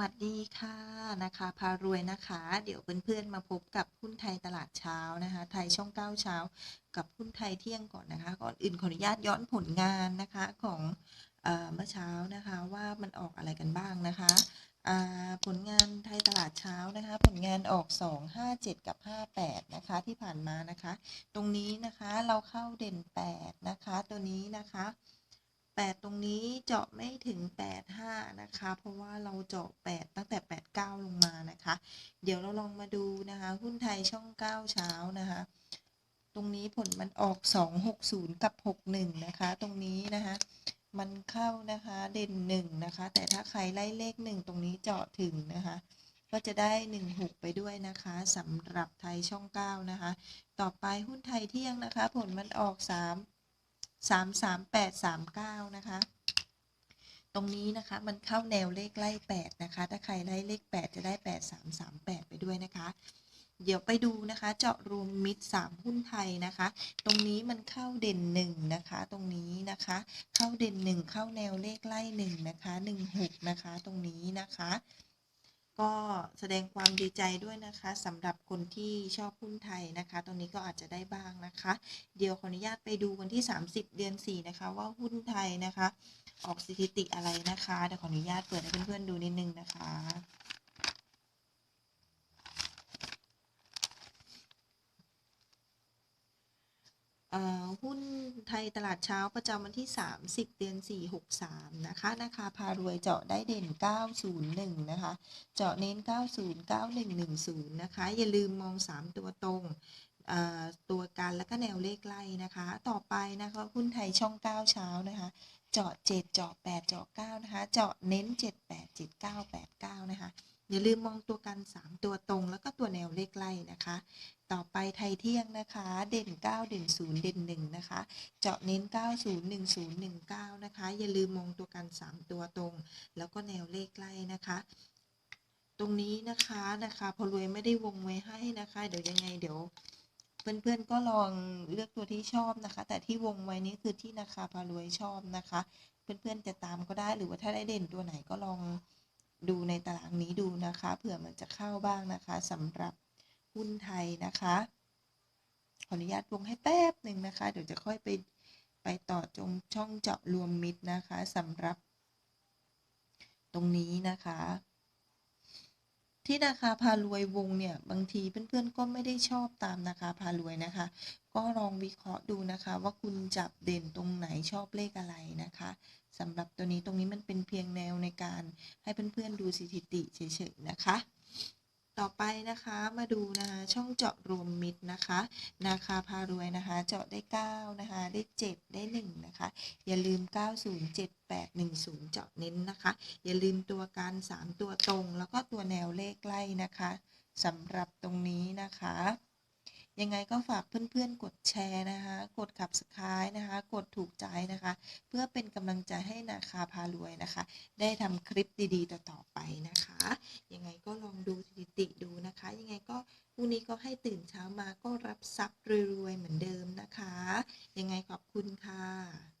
วัสดีค่ะนะคะพารวยนะคะ เดี๋ยวเพื่อนๆมาพบกับหุ้นไทยตลาดเช้านะคะ ไทยช่องเก้าเช้า กับหุ้นไทยเที่ยงก่อนนะคะ ก่อนอื่นขออนุญาตย้อนผลงานนะคะของเมื่อเช้านะคะว่ามันออกอะไรกันบ้างนะคะผลงานไทยตลาดเช้านะคะ ผลงานออก 2 5 7 กับ 58 นะคะที่ผ่านมานะคะ ตรงนี้นะคะเราเข้าเด่น 8 นะคะ ตัวนี้นะคะ 8 ตรงนี้เจาะไม่ถึง 85 นะคะ เพราะว่าเราเจาะ 8 ตั้งแต่ 89 ลงมานะคะ เดี๋ยวเราลองมาดูนะคะ หุ้นไทยช่อง 9 เช้านะคะ ตรงนี้ผลมันออก 260 กับ 61 นะคะ ตรงนี้นะคะ มันเข้านะคะเด่น 1 นะคะ แต่ถ้าใครไล่เลข 1 ตรงนี้เจาะถึงนะคะ ก็จะได้ 16 ไปด้วยนะคะสำหรับไทยช่อง 9 นะคะ ต่อไปหุ้นไทยเที่ยงนะคะ ผลมันออก 3 สามสามแปดสามเก้านะคะ ตรงนี้นะคะมันเข้าแนวเลขไล่แปดนะคะ ถ้าใครไล่เลขแปดจะได้แปดสามสามแปดไปด้วยนะคะ เดี๋ยวไปดูนะคะ เจาะรวมมิตรสามหุ้นไทยนะคะ ตรงนี้มันเข้าเด่นหนึ่งนะคะ ตรงนี้นะคะ เข้าเด่นหนึ่งเข้าแนวเลขไล่หนึ่งนะคะหนึ่งหกนะคะ ตรงนี้นะคะ ก็แสดงความดีใจด้วยนะคะสำหรับคนที่ชอบหุ้นไทยนะคะ ตรงนี้ก็อาจจะได้บ้างนะคะ เดี๋ยวขออนุญาตไปดูวันที่ 30 เดือน 4 นะคะ ว่าหุ้นไทยนะคะ ออกสถิติอะไรนะคะเดี๋ยวขออนุญาตเปิดให้เพื่อนๆดูนิดนึงนะคะ เอ่อ หุ้นไทยตลาดเช้าประจำวันที่ 30 เดือน 4 63 นะคะนะคะพารวยเจาะได้เด่น 901 นะคะ เจาะเน้น 909110 นะคะ อย่าลืมมอง 3 ตัวตรงตัวกันแล้วก็แนวเลขไล่นะคะ ต่อไปนะคะหุ้นไทยช่อง 9 เช้านะคะ เจาะ 7 เจาะ 8 เจาะ 9 นะคะ เจาะเน้น 78 79 89 นะคะ อย่าลืมมองตัวกัน 3 ตัวตรง แล้วก็ตัวแนวเลขไล่นะคะ ต่อไปไทยเที่ยงนะคะ เด่น 9 เด่น 0 เด่น 1 นะคะ เจาะเน้น 90 10 19 นะคะ อย่าลืมมองตัวกัน 3 ตัวตรง แล้วก็แนวเลขไล่นะคะตรงนี้นะคะนะคะพอรวยไม่ได้วงไว้ให้นะคะ เดี๋ยวยังไงเดี๋ยว เพื่อนๆก็ลองเลือกตัวที่ชอบนะคะ แต่ที่วงไว้นี้คือที่นะคะพารวยชอบนะคะ เพื่อนๆจะตามก็ได้หรือว่าถ้าได้เด่นตัวไหนก็ลอง ดูในตารางนี้ดูนะคะเผื่อมันจะเข้าบ้างนะคะสำหรับหุ้นไทยนะคะ ขออนุญาตวงให้แป๊บหนึ่งนะคะ เดี๋ยวจะค่อยไปไปต่อจงช่องเจาะรวมมิตรนะคะสำหรับตรงนี้นะคะ ที่นาคาพารวยวงเนี่ยบางทีเพื่อนๆก็ไม่ได้ชอบตามนาคาพารวยนะคะ ก็ลองวิเคราะห์ดูนะคะ ว่าคุณจับเด่นตรงไหนชอบเลขอะไรนะคะสำหรับตัวนี้ตรงนี้มันเป็นเพียงแนวในการให้เพื่อนๆดูสถิติเฉยๆนะคะ ต่อไปนะคะมาดูนะคะช่องเจาะรวมมิตรนะคะ นาคาพารวยนะคะ เจาะได้9นะคะได้ 7 ได้1นะคะอย่าลืม 907810 เจาะเน้นนะคะ อย่าลืมตัวการ 3 ตัวตรง แล้วก็ตัวแนวเลขไล่นะคะสำหรับตรงนี้นะคะ ยังไงก็ฝากเพื่อนๆ กดแชร์นะคะ กดขับสคายนะคะ กดถูกใจนะคะ เพื่อเป็นกำลังใจให้นาคาพารวยนะคะ ได้ทำคลิปดีๆ ต่อๆไปนะคะ ยังไงก็ลองดูสถิติดูนะคะ ยังไงก็พรุ่งนี้ก็ให้ตื่นเช้ามาก็รับทรัพย์รวยๆเหมือนเดิมนะคะ ยังไงขอบคุณค่ะ